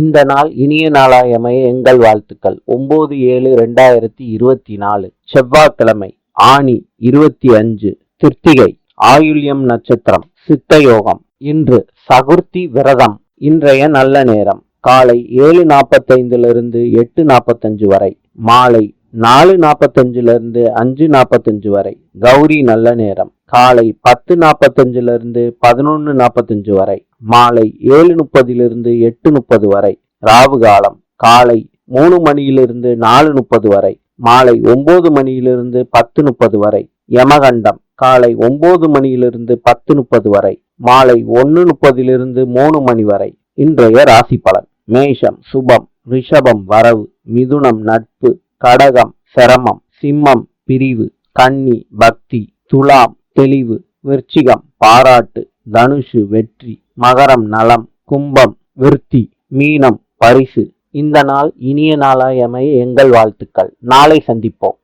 இந்த நாள் இனிய நாளாயமைய எங்கள் வாழ்த்துக்கள். ஒம்பது ஏழு ரெண்டாயிரத்தி இருபத்தி நாலு செவ்வாய்க்கிழமை ஆணி இருபத்தி அஞ்சு திருத்திகை ஆயுள்யம் நட்சத்திரம் சித்தயோகம் இன்று சகுர்த்தி விரதம் இன்றைய நல்ல நேரம். காலை ஏழு நாற்பத்தைந்திலிருந்து எட்டு நாற்பத்தஞ்சு வரை மாலை நாலு நாற்பத்தஞ்சிலிருந்து அஞ்சு நாற்பத்தஞ்சு வரை கௌரி நல்ல நேரம். காலை பத்து நாற்பத்தஞ்சிலிருந்து பதினொன்று நாற்பத்தஞ்சு வரை மாலை ஏழு முப்பதிலிருந்து எட்டு முப்பது வரை ராவு காலம் காலை மூணு மணியிலிருந்து நாலு முப்பது வரை மாலை ஒன்பது மணியிலிருந்து பத்து முப்பது வரை யமகண்டம் காலை ஒன்பது மணியிலிருந்து பத்து முப்பது வரை மாலை ஒன்று முப்பதிலிருந்து மூணு மணி வரை. இன்றைய ராசி பலன் மேஷம் சுபம் ரிஷபம் வரவு மிதுனம் நட்பு கடகம் சிரமம் சிம்மம் பிரிவு கன்னி பக்தி துலாம் தெளிவு விருச்சிகம் பாராட்டு தனுஷு வெற்றி மகரம் நலம் கும்பம் விருத்தி மீனம் பரிசு. இந்த நாள் இனிய நாளாய் அமைய எங்கள் வாழ்த்துக்கள். நாளை சந்திப்போம்.